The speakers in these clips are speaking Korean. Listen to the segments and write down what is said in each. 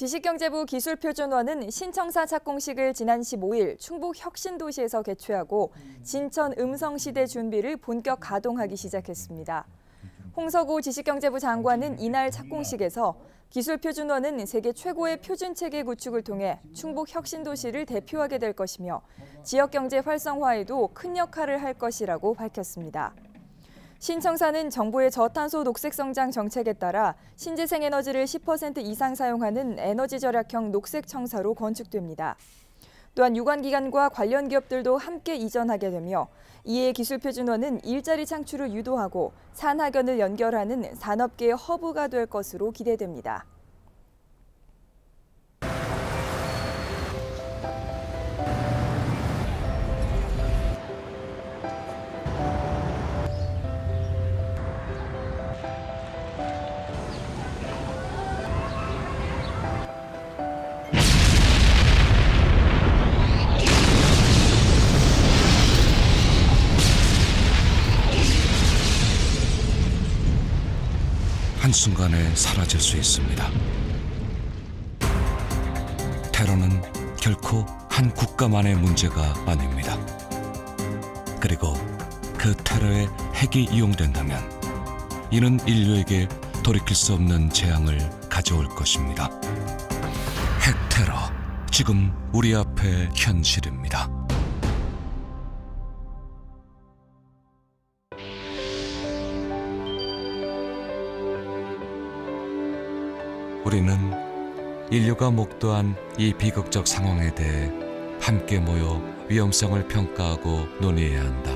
지식경제부 기술표준원은 신청사 착공식을 지난 15일 충북 혁신도시에서 개최하고 진천 음성시대 준비를 본격 가동하기 시작했습니다. 홍석우 지식경제부 장관은 이날 착공식에서 기술표준원은 세계 최고의 표준체계 구축을 통해 충북 혁신도시를 대표하게 될 것이며 지역경제 활성화에도 큰 역할을 할 것이라고 밝혔습니다. 신청사는 정부의 저탄소 녹색 성장 정책에 따라 신재생 에너지를 10% 이상 사용하는 에너지 절약형 녹색 청사로 건축됩니다. 또한 유관기관과 관련 기업들도 함께 이전하게 되며 이에 기술표준원은 일자리 창출을 유도하고 산학연을 연결하는 산업계의 허브가 될 것으로 기대됩니다. 한순간에 사라질 수 있습니다. 테러는 결코 한 국가만의 문제가 아닙니다. 그리고 그 테러에 핵이 이용된다면 이는 인류에게 돌이킬 수 없는 재앙을 가져올 것입니다. 핵 테러, 지금 우리 앞에 현실입니다. 우리는 인류가 목도한 이 비극적 상황에 대해 함께 모여 위험성을 평가하고 논의해야 한다.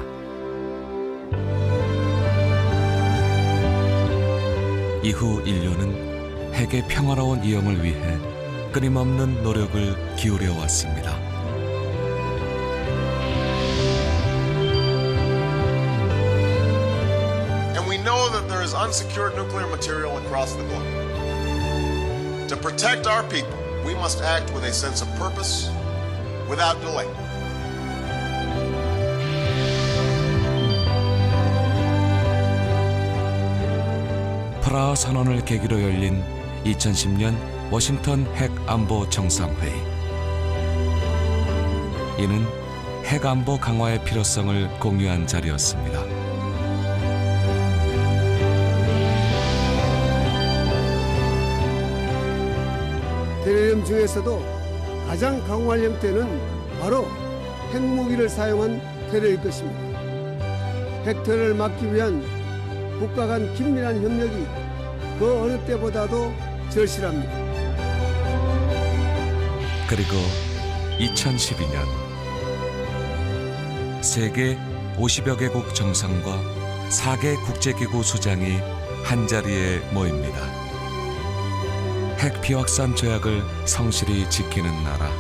이후 인류는 핵의 평화로운 이용을 위해 끊임없는 노력을 기울여 왔습니다. To protect our people, we must act with a sense of purpose, without delay. 프라하 선언을 계기로 열린 2010년 워싱턴 핵 안보 정상회의. 이는 핵 안보 강화의 필요성을 공유한 자리였습니다. 테러리움 중에서도 가장 강화할 형태는 바로 핵무기를 사용한 테러일 것입니다. 핵테러를 막기 위한 국가 간 긴밀한 협력이 그 어느 때보다도 절실합니다. 그리고 2012년 세계 50여 개국 정상과 4개 국제기구 수장이 한자리에 모입니다. 핵 비확산 조약을 성실히 지키는 나라.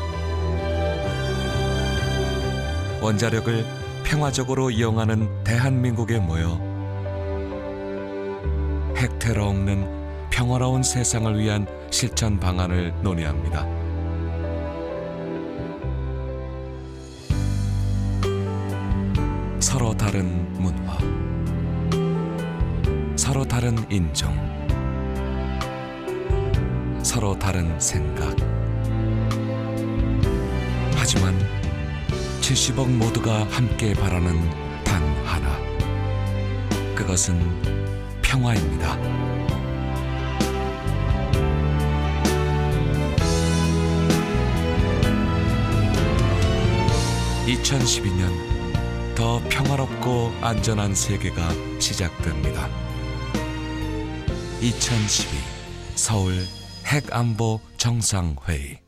원자력을 평화적으로 이용하는 대한민국에 모여 핵 테러 없는 평화로운 세상을 위한 실천 방안을 논의합니다. 서로 다른 문화, 서로 다른 인종, 서로 다른 생각. 하지만 70억 모두가 함께 바라는 단 하나. 그것은 평화입니다. (2012년) 더 평화롭고 안전한 세계가 시작됩니다. 2012 서울 핵안보 정상회의